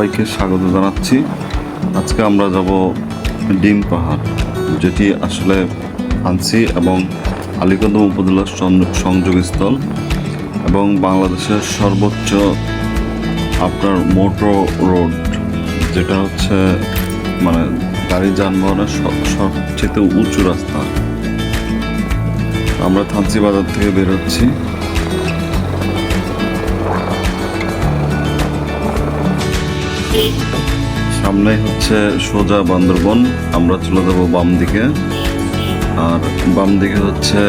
সবাইকে স্বাগত জানাচ্ছি। আজকে আমরা যাব ডিম পাহাড়, যেটি আসলে আনসি এবং আলীকদম উপজেলার সংযোগস্থল এবং বাংলাদেশের সর্বোচ্চ আপনার মোটর রোড, যেটা হচ্ছে মানে গাড়ি যানবাহনের সব- সবচেয়ে উঁচু রাস্তা। আমরা থানচি বাজার থেকে বেরোচ্ছি সামনে হচ্ছে সোজা বান্দরবন। আমরা চলে যাব বাম দিকে। আর বাম দিকে হচ্ছে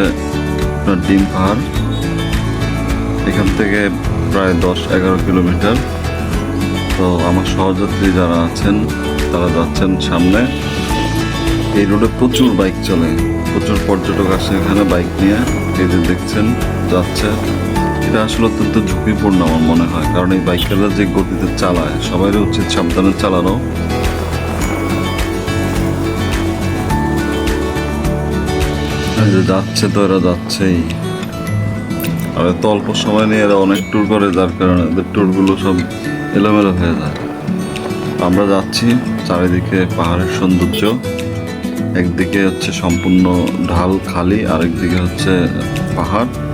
ডিম পাহাড়। এখান থেকে প্রায় দশ এগারো কিলোমিটার। তো আমার সহযাত্রী যারা আছেন, তারা যাচ্ছেন সামনে। এই রোডে প্রচুর বাইক চলে। প্রচুর পর্যটক আসে এখানে বাইক নিয়ে। এই যে দেখছেন, যাচ্ছে। এটা আসলে অত্যন্ত ঝুঁকিপূর্ণ আমার মনে হয়। কারণ এই বাইকটা যে গতিতে চালায় সবাই উচিত সাবধানে চালানো। যাচ্ছে তো, এরা যাচ্ছেই। আর এত অল্প সময় নিয়ে এরা অনেক ট্যুর করে, যার কারণে এদের ট্যুরগুলো সব এলোমেলো হয়ে যায়। আমরা যাচ্ছি চারিদিকে পাহাড়ের সৌন্দর্য। একদিকে হচ্ছে সম্পূর্ণ ঢাল খালি, আরেকদিকে হচ্ছে পাহাড়।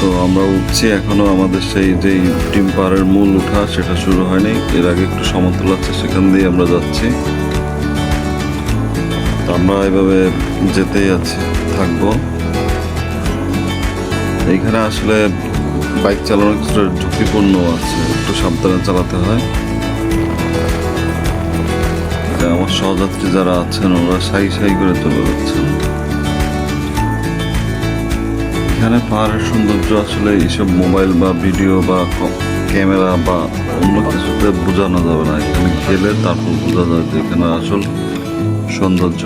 তো আমরা উঠছি এখনও। আমাদের সেই যে টিম পাহাড়ের মূল উঠা, সেটা শুরু হয়নি। এর আগে একটু সমতল আছে, সেখান দিয়ে আমরা যাচ্ছি। তো আমরা এভাবে যেতেই আছি, থাকব। এইখানে আসলে বাইক চালানো কিছুটা ঝুঁকিপূর্ণ আছে, একটু সাবধানে চালাতে হয়। আমার সহযাত্রী যারা আছেন, ওরা সাই সাই করে চলে যাচ্ছেন। এখানে পাহাড়ের সৌন্দর্য আসলে এইসব মোবাইল বা ভিডিও বা ক্যামেরা বা অন্য কিছুতে বোঝানো যাবে না। এখানে গেলে তারপর বোঝা যায় যে এখানে আসল সৌন্দর্য।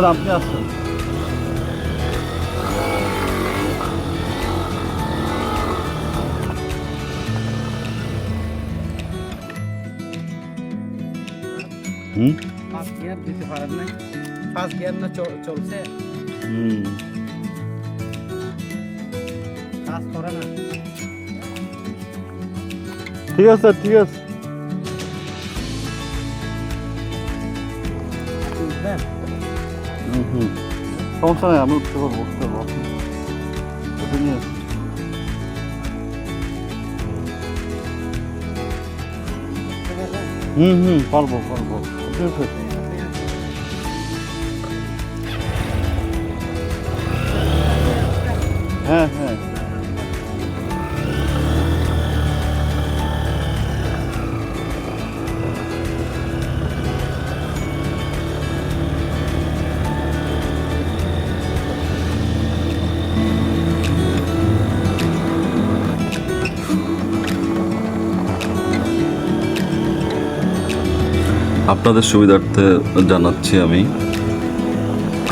আসেন আপনি আসেন। হুম? ফার্স্ট গিয়ার দিতে পারেন না ফার্স্ট গিয়ার না চলছে। হুম। কাজ করে না। ঠিক আছে ঠিক আছে। হুম সমস্যা নেই, আমি উঠতে পারব উঠতে পারব। আপনি নিয়ে হুম হুম, পারব পারব। হ্যাঁ হ্যাঁ। আপনাদের সুবিধার্থে জানাচ্ছি আমি।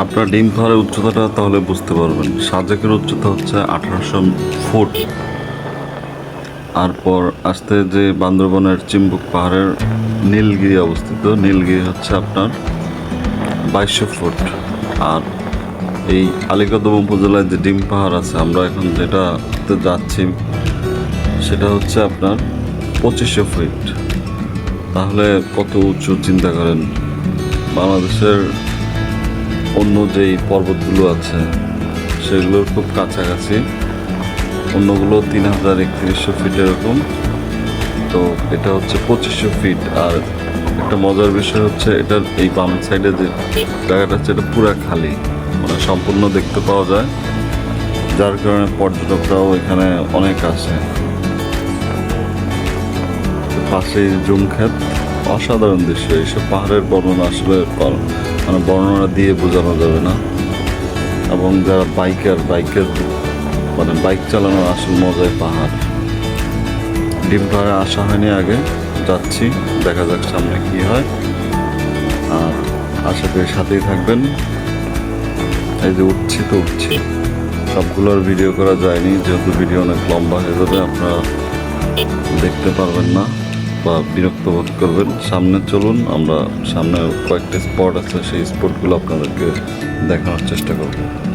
আপনার ডিম পাহাড়ের উচ্চতাটা তাহলে বুঝতে পারবেন। সাজেকের উচ্চতা হচ্ছে আঠারোশো ফুট। আর পর আসতে যে বান্দরবনের চিম্বুক পাহাড়ের নীলগিরি অবস্থিত, নীলগিরি হচ্ছে আপনার বাইশশো ফুট। আর এই আলিকদম উপজেলায় যে ডিম পাহাড় আছে, আমরা এখন যেটাতে যাচ্ছি, সেটা হচ্ছে আপনার পঁচিশশো ফিট। তাহলে কত উঁচু চিন্তা করেন? বাংলাদেশের অন্য যেই পর্বতগুলো আছে, সেগুলোর খুব কাছাকাছি। অন্যগুলো তিন হাজার একত্রিশশো ফিট এরকম। তো এটা হচ্ছে পঁচিশশো ফিট আর একটা মজার বিষয় হচ্ছে, এটার এই বাম সাইডে যে জায়গাটা আছে, এটা পুরো খালি। মানে সম্পূর্ণ দেখতে পাওয়া যায়। যার কারণে পর্যটকরাও এখানে অনেক আসে। পাশেই জুম অসাধারণ দৃশ্য এইসব পাহাড়ের বর্ণনা আসলে মানে বর্ণনা দিয়ে বোঝানো যাবে না। এবং যারা বাইকার, বাইকের মানে বাইক চালানোর আসল মজাই পাহাড়। ডিম পাহাড়ে আসা হয়নি আগে, যাচ্ছি, দেখা যাক সামনে কি হয়। আর আশা করি সাথেই থাকবেন। এই যে উঠছি তো উঠছি। সবগুলোর ভিডিও করা যায়নি, যেহেতু ভিডিও অনেক লম্বা হয়ে যাবে, আপনারা দেখতে পারবেন না। বা বিরক্ত বোধ করবেন। সামনে চলুন, আমরা সামনে কয়েকটা স্পট আছে, সেই স্পটগুলো আপনাদেরকে দেখানোর চেষ্টা করব।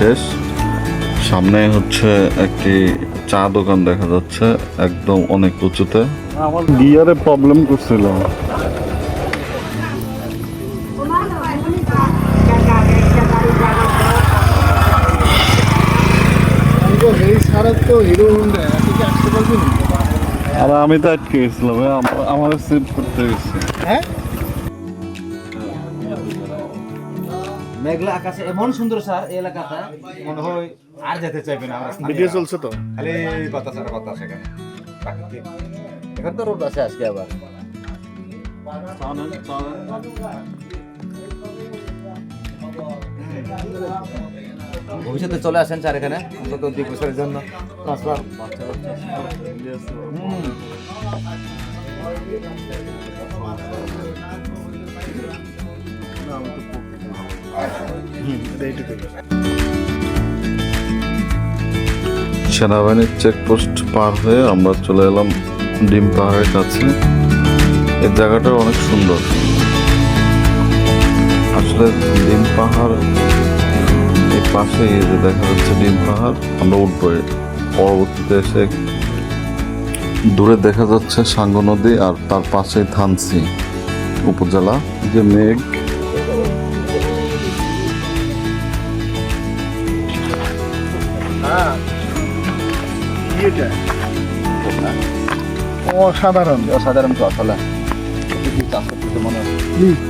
শেষ। সামনে হচ্ছে একটি চা দোকান দেখা যাচ্ছে একদম অনেক উঁচুতে। আমার গিয়ারে প্রবলেম করছিল আর আমি তো আটকে গেছিলাম আমার সেভ করতে গেছি হ্যাঁ? মেঘলা আকাশে এমন সুন্দর স্যার এই এলাকাটা মনে হয় আর যেতে চাইবে না আমরা ভিডিও চলছে তো? খালি বাতাস আর বাতাস এখানে। এখন তো রোড আছে আজকে আবার। ভবিষ্যতে চলে আসেন স্যার এখানে অন্তত দুই বছরের জন্য। ট্রান্সফার সেনাবাহিনীর চেকপোস্ট পার হয়ে আমরা চলে এলাম ডিম পাহাড়ের কাছে। এই জায়গাটা অনেক সুন্দর। আসলে ডিম পাহাড় এই পাশে যে দেখা যাচ্ছে ডিম পাহাড়, আমরা উঠবো। পরবর্তীতে এসে দূরে দেখা যাচ্ছে সাঙ্গ নদী আর তার পাশেই থানসি উপজেলা। যে মেঘ এটা অসাধারণ অসাধারণ তো আসলে চাষ করতে মনে হয়?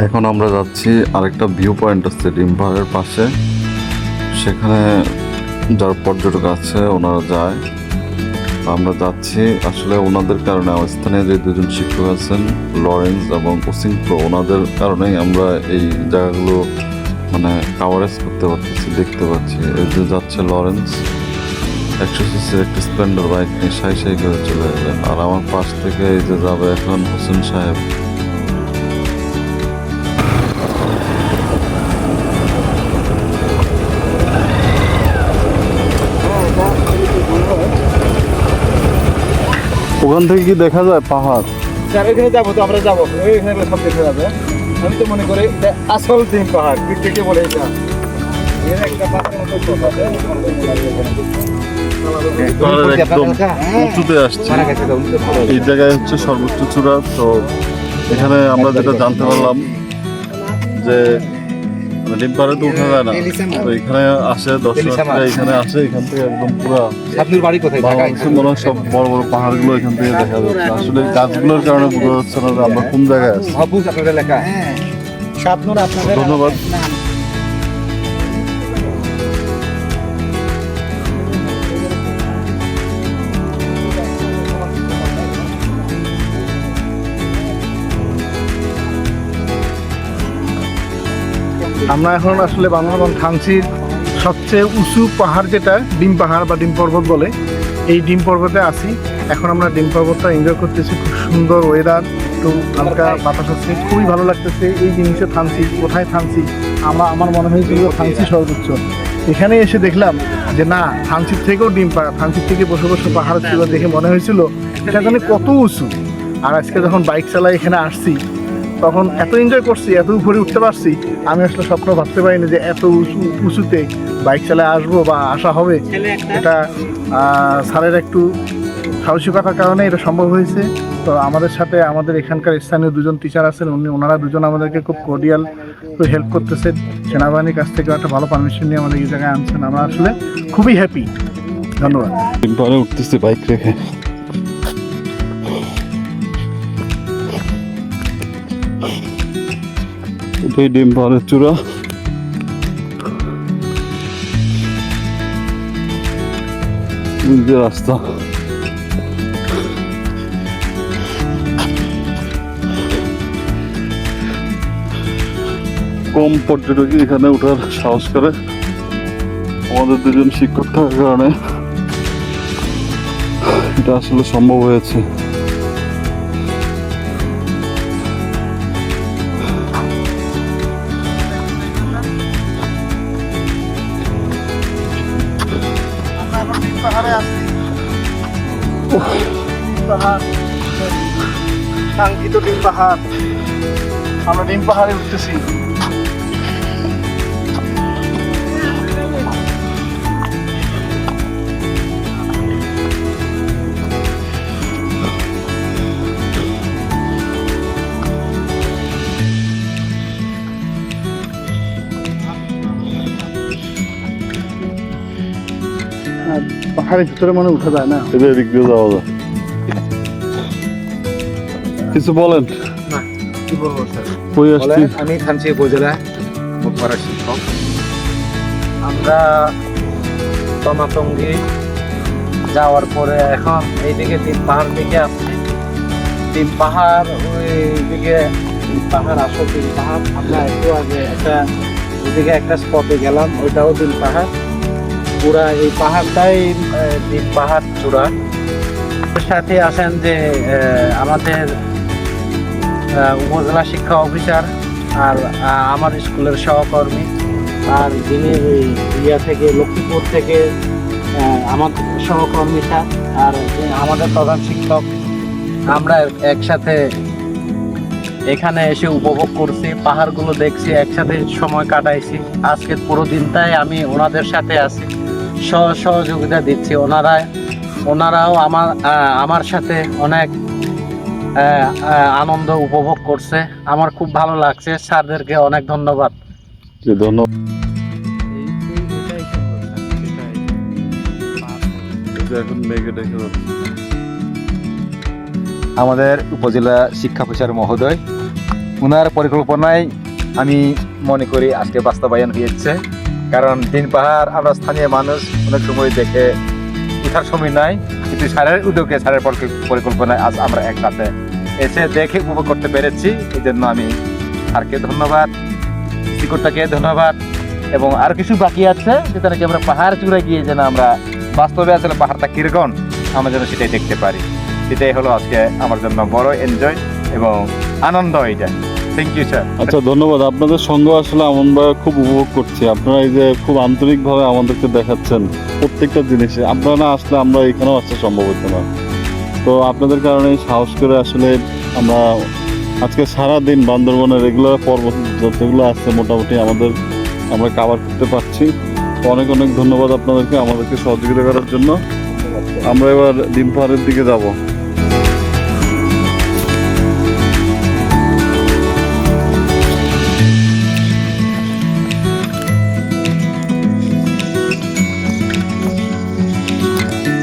এখন আমরা যাচ্ছি আরেকটা ভিউ পয়েন্ট আছে ডিম পাহাড়ের পাশে। সেখানে যার পর্যটক আছে, ওনারা যায়। আমরা যাচ্ছি, আসলে ওনাদের কারণে আমার স্থানীয় যে দুজন শিক্ষক আছেন লরেন্স এবং ওসিং প্রো ওনাদের কারণেই আমরা এই জায়গাগুলো মানে কাভারেজ করতে পারতেছি, দেখতে পাচ্ছি। এই যে যাচ্ছে লরেন্স একশো সিসির একটা স্প্লেন্ডার বাইক নিয়ে সাই সাই করে চলে গেলেন। আর আমার পাশ থেকে এই যে যাবে এখন হোসেন সাহেব। ওখান থেকে কি দেখা যায়? পাহাড়? স্যার এখানে যাব তো আমরা যাব। ওইখানে সব দেখা যাবে আমি তো মনে করি এটা আসল ডিম পাহাড় বলে এটা একদম উঁচুতে আসছে। এই জায়গায় হচ্ছে সর্বোচ্চ চূড়া। তো এখানে আমরা যেটা জানতে পারলাম যে ডিম পাড়ে তো উঠা যায় না। তো এখানে আসে এখানে আসে এখান থেকে একদম পুরো আপনার বাড়ি কোথায়? মনে হয় সব বড় বড় পাহাড়গুলো এখান থেকে দেখা যাচ্ছে। আসলে গাছগুলোর কারণে বোঝা যাচ্ছে না আমরা কোন জায়গায় আছি। আপনাদের লেখা ধন্যবাদ। আমরা এখন আসলে বান্দরবান থানচির সবচেয়ে উঁচু পাহাড় যেটা, ডিম পাহাড় বা ডিম পর্বত বলে, এই ডিম পর্বতে আছি। এখন আমরা ডিম পর্বতটা এনজয় করতেছি, খুব সুন্দর ওয়েদার একটু হালকা বাতাস হচ্ছে, খুবই ভালো লাগতেছে এই জিনিসে থানচি, কোথায় থানচি? আমরা, আমার মনে হয়েছিল থানচি সর্বোচ্চ। এখানে এসে দেখলাম যে না, থানচির থেকেও ডিম পাহাড় থানচির থেকে বসে বসে পাহাড় ছিল দেখে মনে হয়েছিল, এটা কত উঁচু। আর আজকে যখন বাইক চালাই এখানে আসছি তখন এত এনজয় করছি এত উপরে উঠতে পারছি আমি আসলে স্বপ্ন ভাবতে পারিনি যে এত উঁচু উঁচুতে বাইক চালায় আসব বা আসা হবে। এটা স্যারের একটু সাহসিকতার কারণে এটা সম্ভব হয়েছে। তো আমাদের সাথে আমাদের এখানকার স্থানীয় দুজন টিচার আছেন উনি ওনারা দুজন আমাদেরকে খুব কোর্ডিয়াল হেল্প করতেছেন সেনাবাহিনীর কাছ থেকে একটা ভালো পারমিশন নিয়ে আমাদের এই জায়গায় আনছেন। আমরা আসলে খুবই হ্যাপি ধন্যবাদ। উঠতেছি বাইক রেখে। এটাই ডিম পাহাড়ের চূড়া। যে রাস্তা। কম পর্যটকই এখানে ওঠার সাহস করে। আমাদের দুজন শিক্ষক থাকার কারণে এটা আসলে সম্ভব হয়েছে। কাঙ্ক্ষিত ডিম পাহাড়। আমরা ডিম পাহাড়ে উঠতেছি। আর পাহাড়ের ভিতরে মনে উঠা যায় না? এদিক দিয়ে যাওয়া যায়। কিছু বলেন। না কি বলব স্যার? আমি থানচি উপজেলা মুখপাড়া শিক্ষক। আমরা তমাতঙ্গি যাওয়ার পরে এখন এইদিকে তিন পাহাড় দিকে আসছি তিন পাহাড় ওই দিকে তিন পাহাড় আসো তিন পাহাড়। আমরা একটু আগে একটা ওইদিকে একটা স্পটে গেলাম ওইটাও তিন পাহাড়। পুরা এই পাহাড়টাই তিন পাহাড় চূড়া সাথে আসেন যে আমাদের উপজেলা শিক্ষা অফিসার আর আমার স্কুলের সহকর্মী। আর যিনি ওই ইয়া থেকে, লক্ষ্মীপুর থেকে আমার সহকর্মী স্যার আর আমাদের প্রধান শিক্ষক, আমরা একসাথে এখানে এসে উপভোগ করছি, পাহাড়গুলো দেখছি, একসাথে সময় কাটাইছি। আজকের পুরো দিনটাই আমি ওনাদের সাথে আছি সহ সহযোগিতা দিচ্ছি। ওনারা ওনারাও আমার আমার সাথে অনেক আনন্দ উপভোগ করছে। আমার খুব ভালো লাগছে। স্যারদেরকে অনেক ধন্যবাদ। আমাদের উপজেলা শিক্ষা প্রচার মহোদয় ওনার পরিকল্পনায় আমি মনে করি আজকে বাস্তবায়ন হয়েছে। কারণ দিন পাহাড় আমরা স্থানীয় মানুষ অনেক সময় দেখে উঠার সময় নাই, কিন্তু স্যারের উদ্যোগে পরিকল্প- পরিকল্পনায় আজ আমরা একসাথে এসে দেখে উপভোগ করতে পেরেছি। এই জন্য আমি স্যারকে ধন্যবাদ, শিকড়টাকে ধন্যবাদ, এবং আর কিছু বাকি আছে যেটা নাকি আমরা পাহাড় চূড়ায় গিয়ে যেন আমরা বাস্তবে আসলে পাহাড়টা কীরকম, আমরা যেন সেটাই দেখতে পারি। সেটাই হলো আজকে আমার জন্য বড় এনজয় এবং আনন্দ এটা। থ্যাংক ইউ স্যার আচ্ছা ধন্যবাদ। আপনাদের সঙ্গ আসলে আমরা খুব উপভোগ করছি। আপনারা এই যে খুব আন্তরিকভাবে আমাদেরকে দেখাচ্ছেন প্রত্যেকটা জিনিসে। আপনারা না আসলে আমরা এখানেও আসতে সম্ভব হতো না। তো আপনাদের কারণে সাহস করে আসলে আমরা আজকে সারা দিন বান্দরবনের রেগুলার পর্বত যতগুলো আছে মোটামুটি আমাদের আমরা কাভার করতে পারছি। অনেক অনেক ধন্যবাদ আপনাদেরকে আমাদেরকে সহযোগিতা করার জন্য। আমরা এবার ডিম পাহাড়ের দিকে যাব।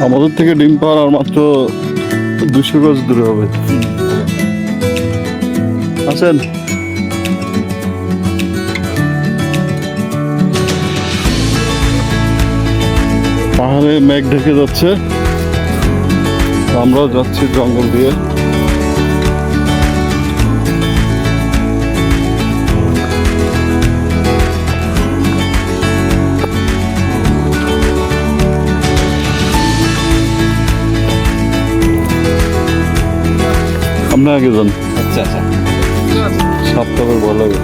আমাদের থেকে ডিম পাওয়ার আর মাত্র দুশো গজ দূরে হবে। আছেন পাহাড়ে মেঘ ঢেকে যাচ্ছে। আমরাও যাচ্ছি জঙ্গল দিয়ে। আপনি আগে যান। আচ্ছা আচ্ছা। সপ্তাহের ভালো লাগে।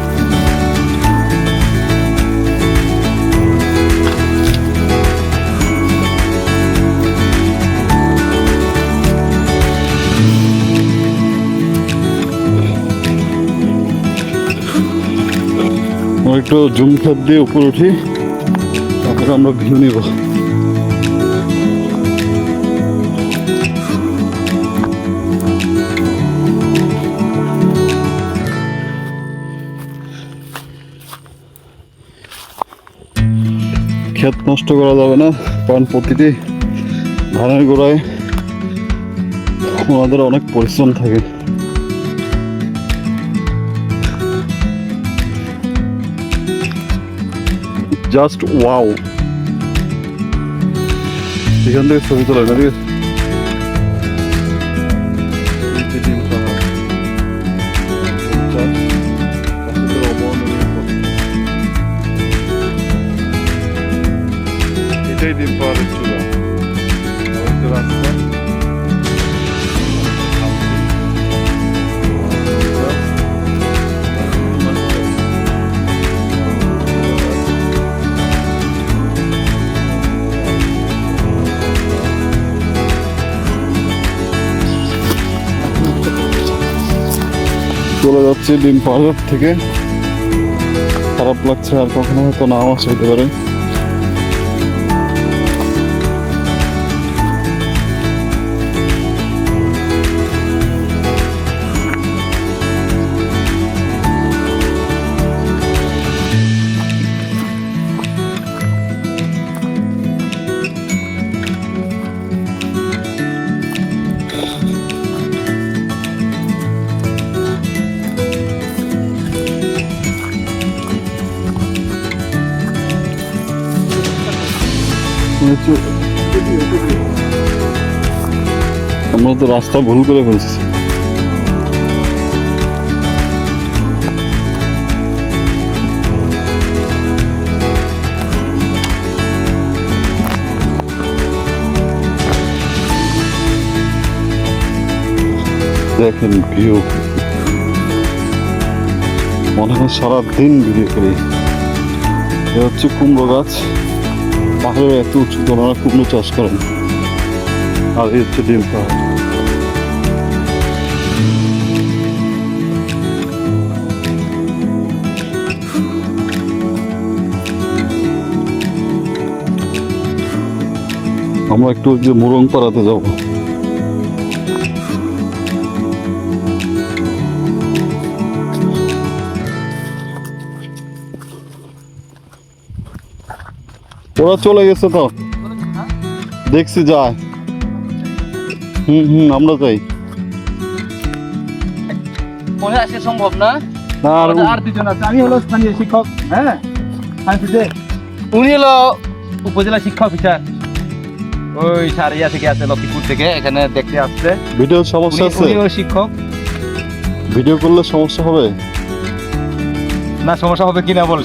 একটু জুম খেত দিয়ে উপরে উঠি তারপরে আমরা ভিউ নিব। ক্ষেত নষ্ট করা যাবে না, কারণ প্রতিটি ধানের গোড়ায় ওনাদের অনেক পরিশ্রম থাকে। জাস্ট ওয়াও এখান থেকে ছবি তোলা ডিম পাহাড় থেকে খারাপ লাগছে আর কখনো হয়তো নাও আসতে পারে। আমরা রাস্তা ভুল করে ফেলছি দেখেন ভিউ। মনে হয় সারাদিন ভিডিও করি। এ হচ্ছে কুমড়ো গাছ। পাহাড়ে এত উঁচু ওনারা কুমড়ো চাষ করেন। আর এই হচ্ছে ডিম পাহাড় আমরা একটু যে মুরং পাড়াতে যাব। ওরা চলে গেছে তো। দেখছি যায়। হুম হুম আমরা যাই। মনে আসে সম্ভব না? আর আর দুজন আছে। আমি হলো স্থানীয় শিক্ষক হ্যাঁ? উনি হলো উপজেলা শিক্ষা অফিসার। ওই সারিয়া থেকে আছে লক্ষ্মীপুর থেকে এখানে দেখতে আসছে। ভিডিও সমস্যা আছে? উনিও শিক্ষক। ভিডিও করলে সমস্যা হবে? না সমস্যা হবে কিনা বল